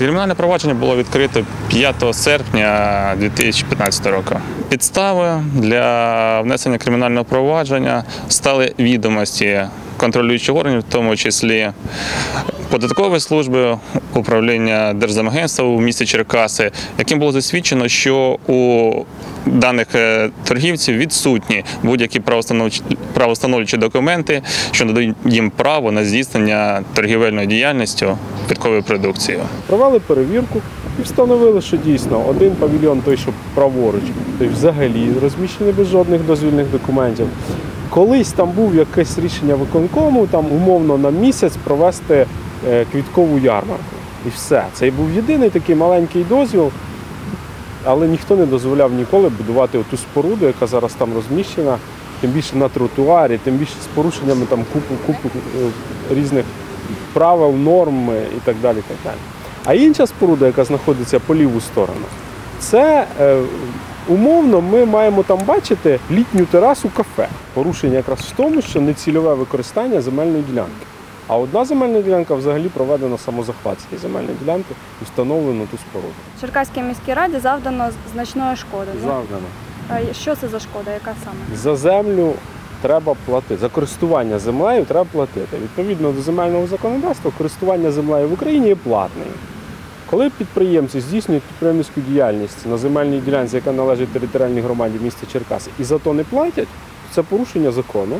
Кримінальне провадження було відкрито 5 серпня 2015 року. Підстави для внесення кримінального провадження стали відомості контролюючих органів, в тому числі податкової служби управління Держзамагентства у місті Черкаси, яким було засвідчено, що у даних е, торгівців відсутні будь-які правостановчі документи, що надають їм право на здійснення торгівельної діяльності квітковою продукцією. Провели перевірку і встановили, що дійсно один павільйон, той, що праворуч, той взагалі розміщений без жодних дозвільних документів. Колись там був якесь рішення виконкому, там умовно на місяць провести е, квіткову ярмарку. І все. Це був єдиний такий маленький дозвіл, але ніхто не дозволяв ніколи будувати оту споруду, яка зараз там розміщена, тим більше на тротуарі, тим більше з порушеннями там купу, купу е, різних правил, норм і так далі. Так далі. А інша споруда, яка знаходиться по ліву сторону, це е, умовно ми маємо там бачити літню терасу кафе. Порушення якраз в тому, що нецільове використання земельної ділянки. А одна земельна ділянка взагалі проведена самозахват цієї земельної ділянки і встановлено ту споруду. Черкаській міській раді завдано значної шкоди. Ну, Завдано. Що це за шкода? Яка саме? За землю треба платити. За користування землею треба платити. Відповідно до земельного законодавства, користування землею в Україні є платним. Коли підприємці здійснюють підприємницьку діяльність на земельній ділянці, яка належить територіальній громаді міста Черкаси, і за то не платять, це порушення закону,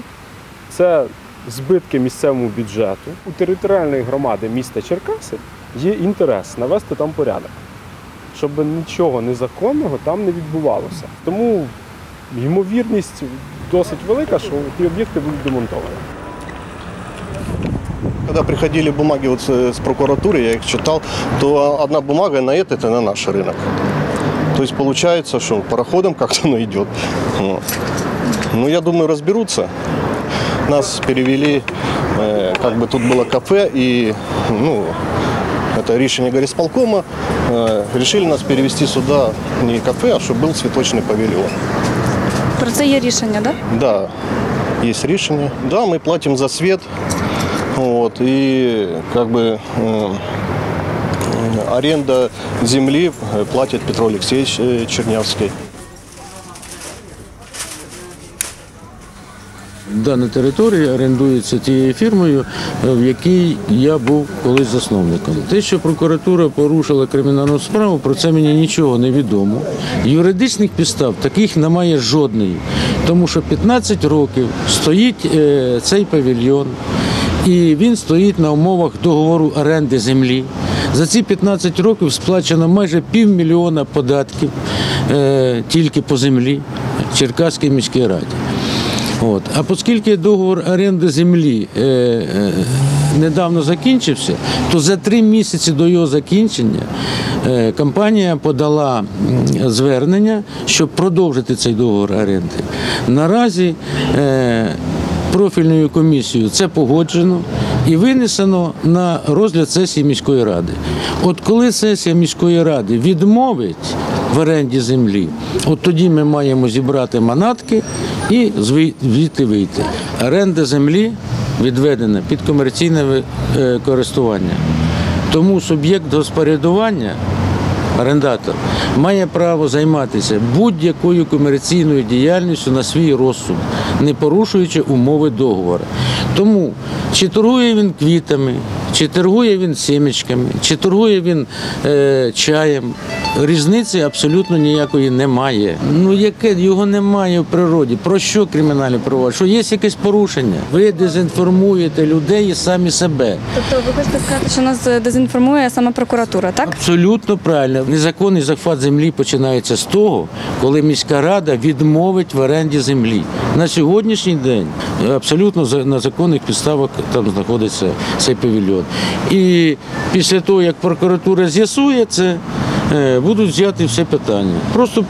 це збитки місцевому бюджету. У територіальної громади міста Черкаси є інтерес навести там порядок, щоб нічого незаконного там не відбувалося. Тому ймовірність досить велика, що ті об'єкти будуть демонтовані. Когда приходили бумаги вот с с прокуратуры, я их читал, то одна бумага на этот и на наш рынок. То есть получается, что пароходом как-то оно идет. Вот. Ну, я думаю, разберутся. Нас перевели, э, как бы тут было кафе, и, ну, это решение горисполкома, э, решили нас перевести сюда не кафе, а чтобы был цветочный павильон. Про це є рішення, так? Да, есть решение. Да, мы платим за свет. Вот, и как бы э, э, аренда земли э, платит Петро Алексеевич э, Чернявский. Дана територія орендується тією фірмою, е, в якій я був колись засновником. Те, що прокуратура порушила кримінальну справу, про це мені нічого не відомо. Юридичних підстав таких немає жодної, тому що 15 років стоїть е, цей павільйон, і він стоїть на умовах договору оренди землі. За ці 15 років сплачено майже півмільйона податків е, тільки по землі Черкаській міській раді. От. А оскільки договор оренди землі е, е, недавно закінчився, то за три місяці до його закінчення е, компанія подала звернення, щоб продовжити цей договор оренди. Наразі е, профільною комісією це погоджено і винесено на розгляд сесії міської ради. От коли сесія міської ради відмовить в оренді землі, от тоді ми маємо зібрати манатки і звідти вийти. Оренда землі відведена під комерційне е, користування. Тому суб'єкт господарювання орендатор має право займатися будь-якою комерційною діяльністю на свій розсуд, не порушуючи умови договору. Тому чи торгує він квітами, чи торгує він сімечками, чи торгує він е, чаєм, різниці абсолютно ніякої немає. Ну яке його немає в природі? Про що кримінальне провадження? Що є якесь порушення? Ви дезінформуєте людей і самі себе. Тобто ви хочете сказати, що нас е, дезінформує саме прокуратура, так? Абсолютно правильно. Незаконний захват землі починається з того, коли міська рада відмовить в оренді землі. На сьогоднішній день абсолютно на законних підставах там знаходиться цей павільйон. І після того, як прокуратура з'ясує це. е, Будуть взяти все питання. Просто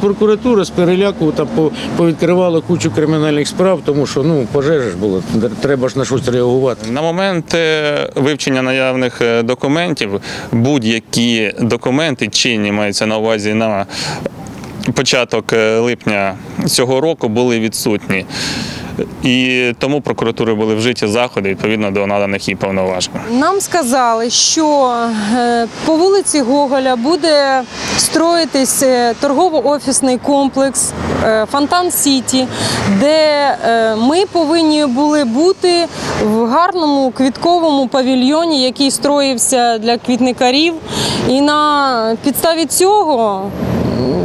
прокуратура з переляку там повідкривала кучу кримінальних справ, тому що ну пожежа ж була, треба ж на щось реагувати. На момент е, вивчення наявних е, документів, будь-які документи чинні маються на увазі на початок липня цього року були відсутні. І тому прокуратурою були вжиті заходи відповідно до наданих їй повноважень. Нам сказали, що е, по вулиці Гоголя буде строїтись е, торгово-офісний комплекс е, Фонтан Сіті, де ми повинні були бути в гарному квітковому павільйоні, який строївся для квітникарів. І на підставі цього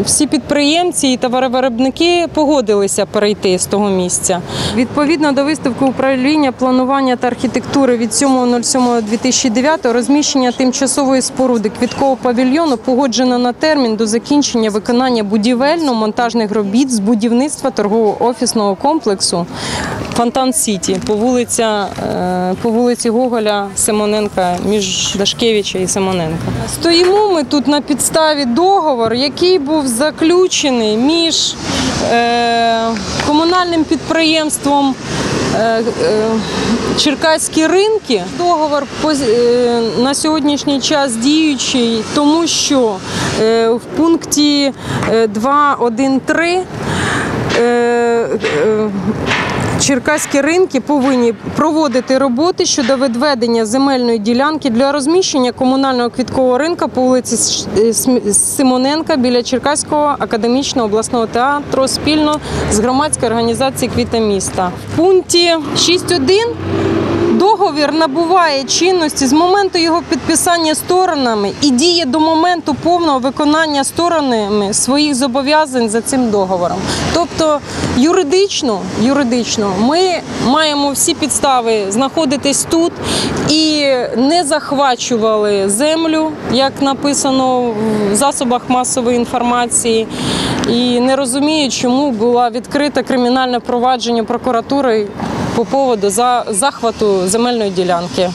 всі підприємці і товаровиробники погодилися перейти з того місця. Відповідно до виставки управління планування та архітектури від 7.07.2009 розміщення тимчасової споруди квіткового павільйону погоджено на термін до закінчення виконання будівельно-монтажних робіт з будівництва торгово-офісного комплексу Фонтан Сіті по вулиця е, по вулиці Гоголя Симоненка між Дашкевича і Симоненка. Стоїмо ми тут на підставі договору, який був заключений між е, комунальним підприємством. е, е, Черкаські ринки договор на сьогоднішній час діючий, тому що в пункті е, 2.1.3 е, е, Черкаські ринки повинні проводити роботи щодо відведення земельної ділянки для розміщення комунального квіткового ринка по вулиці Симоненка біля Черкаського академічного обласного театру спільно з громадською організацією Квіта міста. В пункті 6.1 Договір набуває чинності з моменту його підписання сторонами і діє до моменту повного виконання сторонами своїх зобов'язань за цим договором. Тобто юридично, юридично ми маємо всі підстави знаходитись тут і не захвачували землю, як написано в засобах масової інформації, і не розумію, чому була відкрита кримінальне провадження прокуратури по поводу за захвату земельної ділянки.